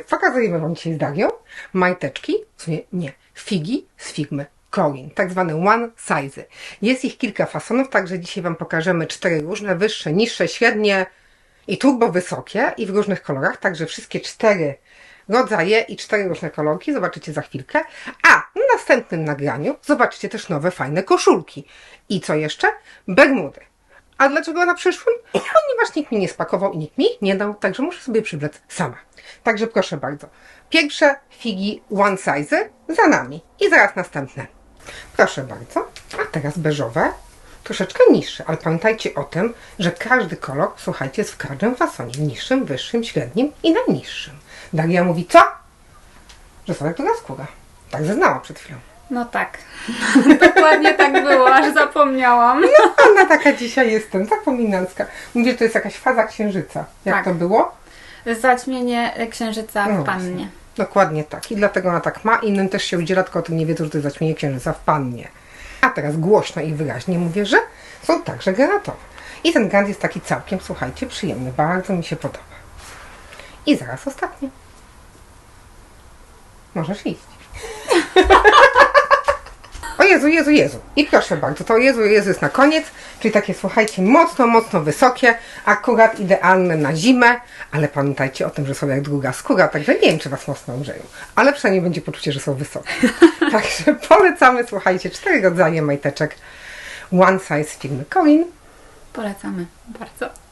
Pokazujemy Wam dzisiaj z Darią majteczki, w nie, figi z firmy Corin, tak zwane one size. Jest ich kilka fasonów, także dzisiaj Wam pokażemy cztery różne, wyższe, niższe, średnie i turbo wysokie i w różnych kolorach, także wszystkie cztery rodzaje i cztery różne kolorki zobaczycie za chwilkę. A w następnym nagraniu zobaczycie też nowe, fajne koszulki. I co jeszcze? Bermudy. A dlaczego na przyszłym? Ponieważ nikt mi nie spakował i nikt mi nie dał, także muszę sobie przyblec sama. Także proszę bardzo. Pierwsze figi one size za nami i zaraz następne. Proszę bardzo. A teraz beżowe. Troszeczkę niższe, ale pamiętajcie o tym, że każdy kolor, słuchajcie, jest w każdym fasonie. Niższym, wyższym, średnim i najniższym. Daria mówi co? Że są jak druga skóra. Tak zeznała przed chwilą. No tak. Dokładnie tak zapomniałam. Ona taka dzisiaj jestem, zapominalska. Mówię, że to jest jakaś faza księżyca. Jak Tak. to było? Zaćmienie księżyca No w pannie. Dokładnie tak. I dlatego ona tak ma. Innym też się udziela, tylko o tym nie wiedzą, że to jest zaćmienie księżyca w pannie. A teraz głośno i wyraźnie mówię, że są także granatowe. I ten granat jest taki całkiem, słuchajcie, przyjemny. Bardzo mi się podoba. I zaraz ostatnie. Możesz iść. Jezu, Jezu, Jezu. I proszę bardzo, to Jezu, Jezu jest na koniec, czyli takie, słuchajcie, mocno, mocno wysokie, akurat idealne na zimę, ale pamiętajcie o tym, że są jak druga skóra, także nie wiem, czy Was mocno ugrzeją, ale przynajmniej będzie poczucie, że są wysokie. Także polecamy, słuchajcie, cztery rodzaje majteczek One Size firmy Coin. Polecamy bardzo.